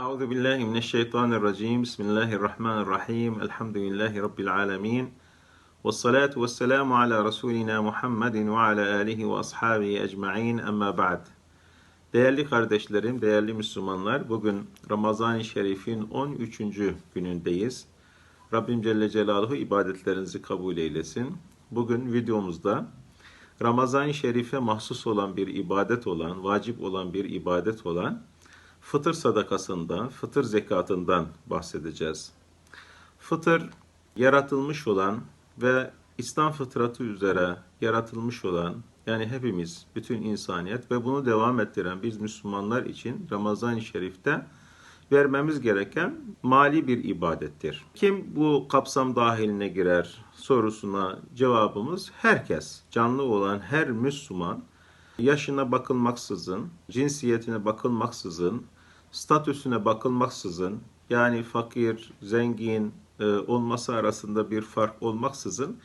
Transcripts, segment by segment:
Euzu billahi mineşşeytanirracim. Bismillahirrahmanirrahim. Elhamdülillahi rabbil alamin. Ves salatu vesselamu ala rasulina Muhammedin ve ala alihi ve ashabihi ecmaîn. Amma ba'd. Değerli kardeşlerim, değerli Müslümanlar, bugün Ramazan-ı Şerif'in 13. günündeyiz. Rabbim Celle Celaluhu ibadetlerinizi kabul eylesin. Bugün videomuzda Ramazan-ı Şerif'e mahsus olan bir ibadet olan, vacip olan bir ibadet olan fıtır sadakasından, fıtır zekatından bahsedeceğiz. Fıtır yaratılmış olan ve İslam fıtratı üzere yaratılmış olan yani hepimiz, bütün insaniyet ve bunu devam ettiren biz Müslümanlar için Ramazan-ı Şerif'te vermemiz gereken mali bir ibadettir. Kim bu kapsam dahiline girer sorusuna cevabımız herkes. Canlı olan her Müslüman yaşına bakılmaksızın, cinsiyetine bakılmaksızın, statüsüne bakılmaksızın yani fakir, zengin e, olması arasında bir fark olmaksızın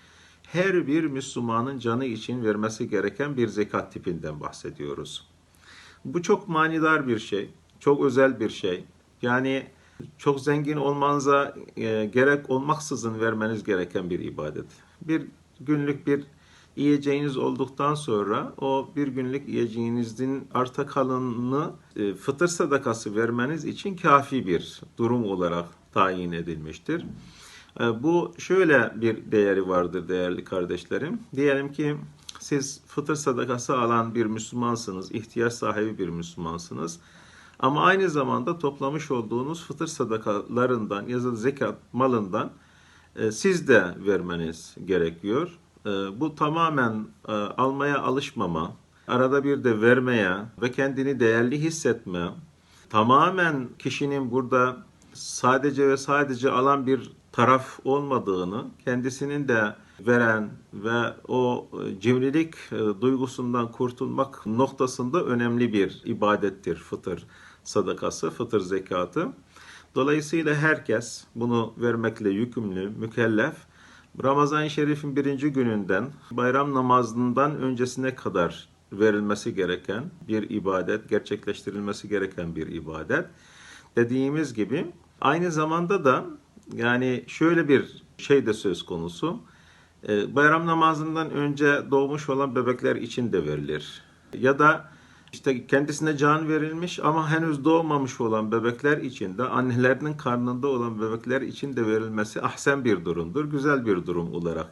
her bir Müslümanın canı için vermesi gereken bir zekat tipinden bahsediyoruz. Bu çok manidar bir şey, çok özel bir şey. Yani çok zengin olmanıza e, gerek olmaksızın vermeniz gereken bir ibadet. Bir günlük bir yiyeceğiniz olduktan sonra o bir günlük yiyeceğinizin arta kalanını e, fıtır sadakası vermeniz için kafi bir durum olarak tayin edilmiştir. E, bu şöyle bir değeri vardır değerli kardeşlerim. Diyelim ki siz fıtır sadakası alan bir Müslümansınız, ihtiyaç sahibi bir Müslümansınız. Ama aynı zamanda toplamış olduğunuz fıtır sadakalarından ya da zekat malından e, siz de vermeniz gerekiyor. E, bu tamamen e, almaya alışmama, arada bir de vermeye ve kendini değerli hissetme, tamamen kişinin burada sadece ve sadece alan bir taraf olmadığını, kendisinin de veren ve o cimrilik duygusundan kurtulmak noktasında önemli bir ibadettir fıtır sadakası, fıtır zekatı. Dolayısıyla herkes bunu vermekle yükümlü, mükellef. Ramazan-ı Şerif'in birinci gününden bayram namazından öncesine kadar verilmesi gereken bir ibadet, gerçekleştirilmesi gereken bir ibadet. Dediğimiz gibi aynı zamanda da yani şöyle bir şey de söz konusu. Bayram namazından önce doğmuş olan bebekler için de verilir. Ya da işte kendisine can verilmiş ama henüz doğmamış olan bebekler için de annelerinin karnında olan bebekler için de verilmesi ahsen bir durumdur. Güzel bir durum olarak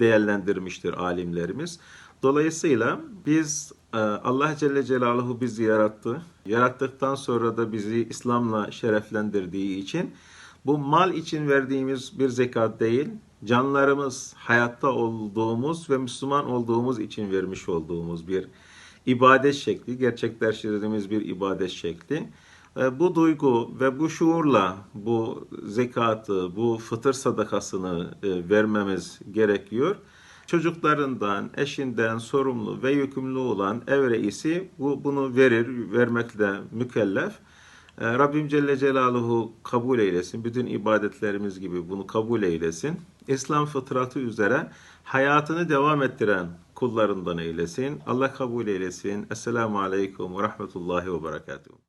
değerlendirmiştir alimlerimiz. Dolayısıyla biz e, Allah Celle Celaluhu bizi yarattı. Yarattıktan sonra da bizi İslam'la şereflendirdiği için bu mal için verdiğimiz bir zekat değil, canlarımız hayatta olduğumuz ve Müslüman olduğumuz için vermiş olduğumuz bir ibadet şekli, gerçekleştirdiğimiz bir ibadet şekli. E, bu duygu ve bu şuurla bu zekatı, bu fıtır sadakasını e, vermemiz gerekiyor. Çocuklarından, eşinden sorumlu ve yükümlü olan ev reisi bu, bunu verir, vermekle mükellef. E, Rabbim Celle Celaluhu kabul eylesin. Bütün ibadetlerimiz gibi bunu kabul eylesin. İslam fıtratı üzere hayatını devam ettiren kullarından eylesin. Allah kabul eylesin. Esselamu Aleyküm ve Rahmetullahi ve Berekatuhu.